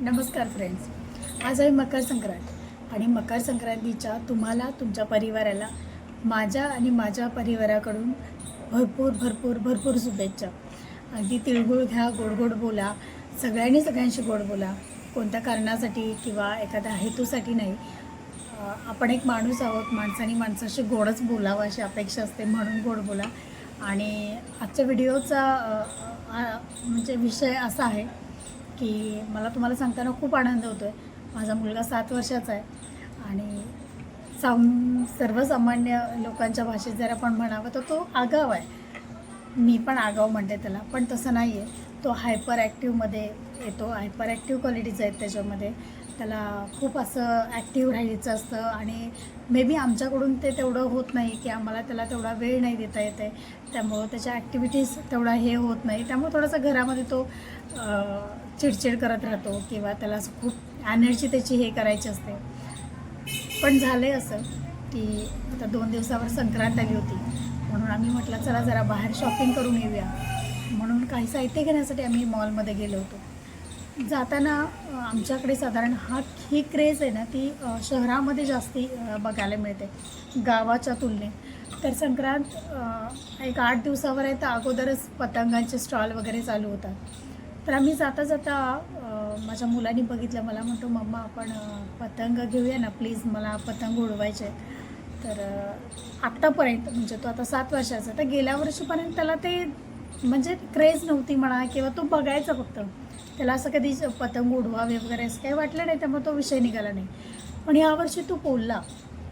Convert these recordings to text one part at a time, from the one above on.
नमस्कार फ्रेंड्स आज आहे मकर संक्रांत. आणि मकर संक्रांतीच्या तुम्हाला तुमच्या परिवाराला माझ्या आणि माझ्या परिवाराकडून भरपूर भरपूर भरपूर शुभेच्छा. अगदी तिळगुळ घ्या गोड गोड बोला. सगळ्यांनी सगळ्यांशी गोड बोला. कोणत्या कारणासाठी किंवा एखाद्या हेतूसाठी नाही. आपण एक माणूस आहोत. माणसाने माणसाशी गोडच बोलावं अशी अपेक्षा असते. म्हणून गोड बोला. आणि आजच्या व्हिडिओचा म्हणजे विषय असा आहे की मला तुम्हाला सांगताना खूप आनंद होतो आहे माझा मुलगा सात वर्षाचा आहे आणि साम सर्वसामान्य लोकांच्या भाषेत जर आपण म्हणावं तर तो आगाव आहे. मी पण आगाव म्हणते त्याला पण तसं नाही आहे तो हायपर ॲक्टिव्हमध्ये येतो हायपर ॲक्टिव्ह क्वालिटीज आहेत त्याच्यामध्ये. त्याला खूप असं ॲक्टिव्ह राहायचं असतं आणि मे बी आमच्याकडून ते तेवढं होत नाही की आम्हाला त्याला तेवढा वेळ नाही देता येत आहे. त्यामुळं त्याच्या ॲक्टिव्हिटीज तेवढा हे होत नाही. त्यामुळे थोडासा घरामध्ये तो चिडचिड करत राहतो किंवा त्याला असं खूप एनर्जी त्याची हे करायची असते. पण झालं आहे असं की आता दोन दिवसावर संक्रांत आली होती. म्हणून आम्ही म्हटलं चला जरा बाहेर शॉपिंग करून येऊया. म्हणून काही साहित्य घेण्यासाठी आम्ही मॉलमध्ये गेलो होतो. जाताना आमच्याकडे साधारण हा ही क्रेज आहे ना ती शहरामध्ये जास्ती बघायला मिळते गावाच्या तुलनेत. तर संक्रांत एक आठ दिवसावर आहे तर अगोदरच पतंगांचे स्टॉल वगैरे चालू होतात. तर आम्ही जाता जाता माझ्या मुलांनी बघितलं मला म्हणतो मम्मा आपण पतंग घेऊया ना प्लीज मला पतंग उडवायचे आहेत." तर आत्तापर्यंत म्हणजे तो आता सात वर्षाचा तर गेल्या वर्षीपर्यंत त्याला ते म्हणजे क्रेज नव्हती म्हणा किंवा तो बघायचा फक्त. त्याला असं कधी पतंग उडवावे वगैरे असं काही वाटलं नाही त्यामुळे तो विषय निघाला नाही. पण यावर्षी तो बोलला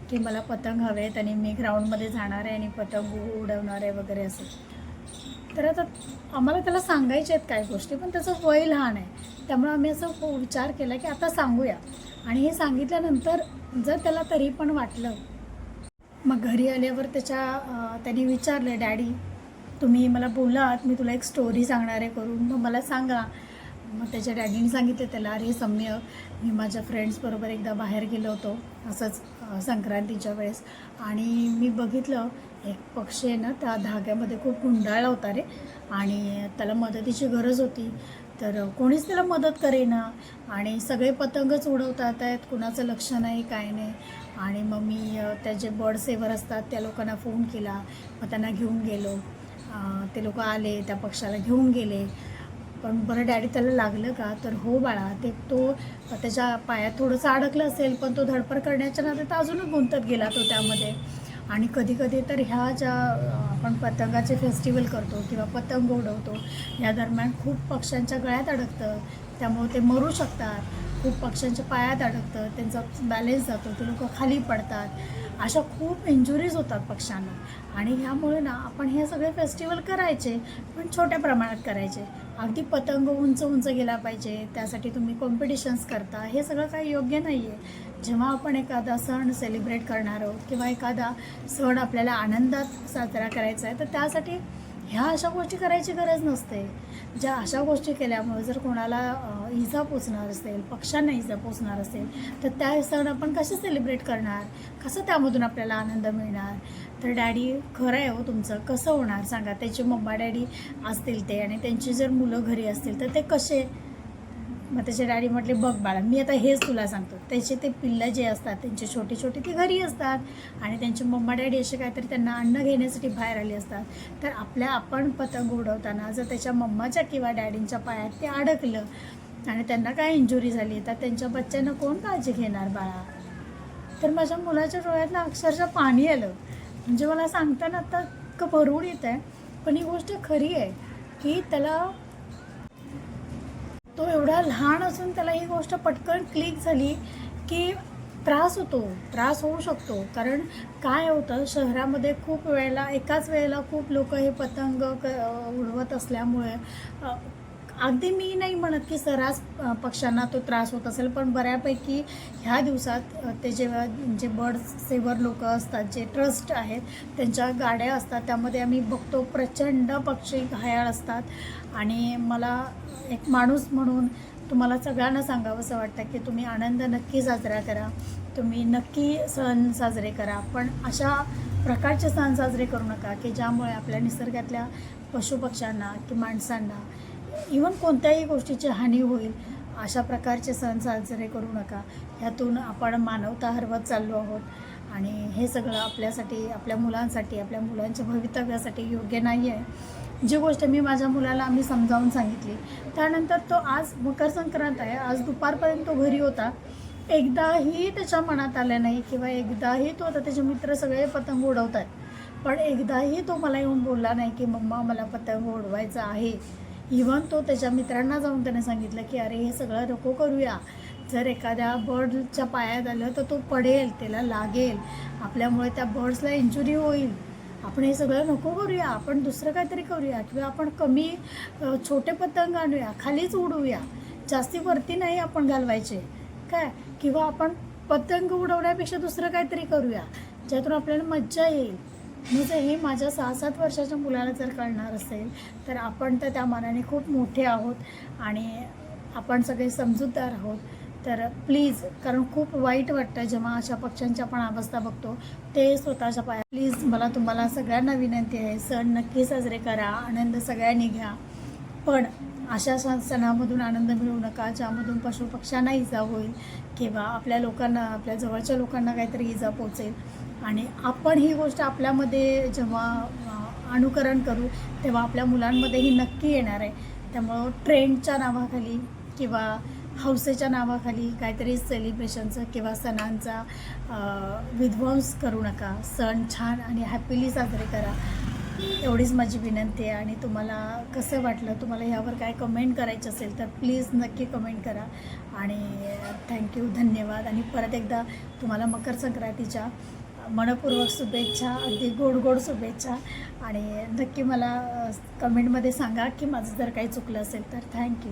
की मला पतंग हवे आहेत आणि मी ग्राउंडमध्ये जाणार आहे आणि पतंग उडवणार आहे वगैरे असं. तर आता आम्हाला त्याला सांगायच्या आहेत काय गोष्टी पण त्याचं वय लहान आहे. त्यामुळे आम्ही असं हो- विचार केला की आता सांगूया. आणि हे सांगितल्यानंतर जर त्याला तरी पण वाटलं मग घरी आल्यावर त्याच्या त्यांनी विचारलं डॅडी तुम्ही मला बोलात मी तुला एक स्टोरी सांगणार आहे करून मग मला सांगा. मग त्याच्या डॅडीने सांगितलं त्याला अरे सम्य मी माझ्या फ्रेंड्सबरोबर एकदा बाहेर गेलो होतो असंच संक्रांतीच्या वेळेस. आणि मी बघितलं एक पक्षी आहे ना त्या धाग्यामध्ये खूप गुंडाळला होता रे. आणि त्याला मदतीची गरज होती. तर कोणीच त्याला मदत करेना. आणि सगळे पतंगच उडवतात आहेत कुणाचं लक्ष नाही काय नाही. आणि मग मी त्याचे बर्ड सेवर असतात त्या लोकांना फोन केला. मग त्यांना घेऊन गेलो. ते लोक आले त्या पक्षाला घेऊन गेले. पण बरं डॅडी त्याला लागलं का? तर हो बाळा ते तो त्याच्या पायात थोडंसं अडकलं असेल पण तो धडपड करण्याच्या नादात अजूनच गुंतत गेला तो त्यामध्ये. आणि कधी कधी तर ह्या ज्या आपण पतंगाचे फेस्टिवल करतो किंवा पतंग उडवतो या दरम्यान खूप पक्ष्यांच्या गळ्यात अडकतं. त्यामुळे ते मरू शकतात. खूप पक्ष्यांच्या पायात अडकतं. त्यांचा बॅलेन्स जातो. ते लोक खाली पडतात. अशा खूप इंजुरीज होतात पक्ष्यांना. आणि ह्यामुळे ना आपण हे सगळे फेस्टिवल करायचे पण छोट्या प्रमाणात करायचे. अगदी पतंग उंच उंच गेला पाहिजे त्यासाठी तुम्ही कॉम्पिटिशन्स करता हे सगळं काही योग्य नाही आहे जेव्हा आपण एखादा सण सेलिब्रेट करणार आहोत किंवा एखादा सण आपल्याला आनंदात साजरा करायचा आहे तर त्यासाठी ह्या अशा गोष्टी करायची गरज नसते. ज्या अशा गोष्टी केल्यामुळे जर कोणाला इजा पोचणार असेल पक्ष्यांना इजा पोचणार असेल तर त्या सण आपण कसे सेलिब्रेट करणार? कसं त्यामधून आपल्याला आनंद मिळणार? तर डॅडी खरं आहे हो तुमचं. कसं होणार सांगा. त्याचे मम्मा डॅडी असतील ते आणि त्यांची जर मुलं घरी असतील तर ते कसे मग त्याचे डॅडी म्हटले बघ बाळा मी आता हेच तुला सांगतो. त्याचे ते पिल्लं जे असतात त्यांचे छोटे छोटे ते घरी असतात आणि त्यांचे मम्मा डॅडी असे काहीतरी त्यांना अन्न घेण्यासाठी बाहेर आले असतात. तर आपल्या आपण पतंग उडवताना जर त्याच्या मम्माच्या किंवा डॅडींच्या पायात ते अडकलं आणि त्यांना काय इंजुरी झाली तर त्यांच्या बच्च्यांना कोण काळजी घेणार बाळा? तर माझ्या मुलाच्या डोळ्यातलं अक्षरशः पाणी आलं. म्हणजे मला सांगताना आता इतकं भरून येत आहे पण ही गोष्ट खरी आहे की त्याला तो एवढा लहान असून त्याला ही गोष्ट पटकन क्लिक झाली की त्रास होतो त्रास होऊ शकतो. कारण काय होतं शहरामध्ये खूप वेळेला एकाच वेळेला खूप लोक हे पतंग क उडवत असल्यामुळे अगदी मी नाही म्हणत की सर्रास पक्ष्यांना तो त्रास होत असेल पण बऱ्यापैकी ह्या दिवसात ते जेव्हा जे बर्ड सेवर लोक असतात जे ट्रस्ट आहेत त्यांच्या गाड्या असतात त्यामध्ये आम्ही बघतो प्रचंड पक्षी घायाळ असतात. आणि मला एक माणूस म्हणून तुम्हाला सगळ्यांना सांगावंसं वाटतं की तुम्ही आनंद नक्की साजरा करा. तुम्ही नक्की सण साजरे करा. पण अशा प्रकारचे सण साजरे करू नका की ज्यामुळे आपल्या निसर्गातल्या पशुपक्ष्यांना की माणसांना इवन कोणत्याही गोष्टीची हानी होईल अशा प्रकारचे सण साजरे करू नका. ह्यातून आपण मानवता हरवत चाललो आहोत आणि हे सगळं आपल्यासाठी आपल्या मुलांसाठी आपल्या मुलांच्या भवितव्यासाठी योग्य नाही आहे जी गोष्ट मी माझ्या मुलाला आम्ही समजावून सांगितली त्यानंतर तो आज मकर संक्रांत आहे. आज दुपारपर्यंत तो घरी होता. एकदाही त्याच्या मनात आलं नाही किंवा एकदाही तो आता त्याचे मित्र सगळे पतंग उडवत आहेत पण एकदाही तो मला येऊन बोलला नाही की मम्मा मला पतंग उडवायचा आहे. इव्हन तो त्याच्या मित्रांना जाऊन त्याने सांगितलं की अरे हे सगळं नको करूया. जर एखाद्या बर्डच्या पायात आलं तर तो पडेल त्याला लागेल. आपल्यामुळे त्या बर्ड्सला इंजुरी होईल. आपण हे सगळं नको करूया. आपण दुसरं काहीतरी करूया. किंवा आपण कमी छोटे पतंग आणूया. खालीच उडवूया जास्ती वरती नाही आपण घालवायचे. काय? किंवा आपण पतंग उडवण्यापेक्षा दुसरं काहीतरी करूया. ज्यातून आपल्याला मज्जा येईल. म्हणजे हे माझ्या सहा सात वर्षाच्या मुलाला जर कळणार असेल तर आपण तर त्या मानाने खूप मोठे आहोत आणि आपण सगळे समजूतदार आहोत. तर प्लीज कारण खूप वाईट वाटतं जेव्हा अशा पक्ष्यांच्या आपण अवस्था बघतो ते स्वतःच्या पाया प्लीज मला तुम्हाला सगळ्यांना विनंती आहे सण नक्की साजरे करा आनंद सगळ्यांनी घ्या. पण अशा सण सणामधून आनंद मिळवू नका ज्यामधून पशुपक्ष्यांना इजा होईल किंवा आपल्या लोकांना आपल्या जवळच्या लोकांना काहीतरी इजा पोचेल आणि आपण ही गोष्ट आपल्यामध्ये जेव्हा अनुकरण करू तेव्हा आपल्या मुलांमध्ये ही नक्की येणार आहे. त्यामुळं ट्रेंडच्या नावाखाली किंवा हौसेच्या नावाखाली काहीतरी सेलिब्रेशनचं किंवा सणांचा विध्वंस करू नका. सण छान आणि हॅपीली साजरे करा. एवढीच माझी विनंती आहे आणि तुम्हाला कसं वाटलं तुम्हाला ह्यावर काय कमेंट करायचं असेल तर प्लीज नक्की कमेंट करा. आणि थँक्यू धन्यवाद. आणि परत एकदा तुम्हाला मकर संक्रांतीच्या मनपूर्वक शुभेच्छा अगदी गोड गोड शुभेच्छा. आणि नक्की मला कमेंटमध्ये सांगा की माझं जर काही चुकलं असेल तर. थँक्यू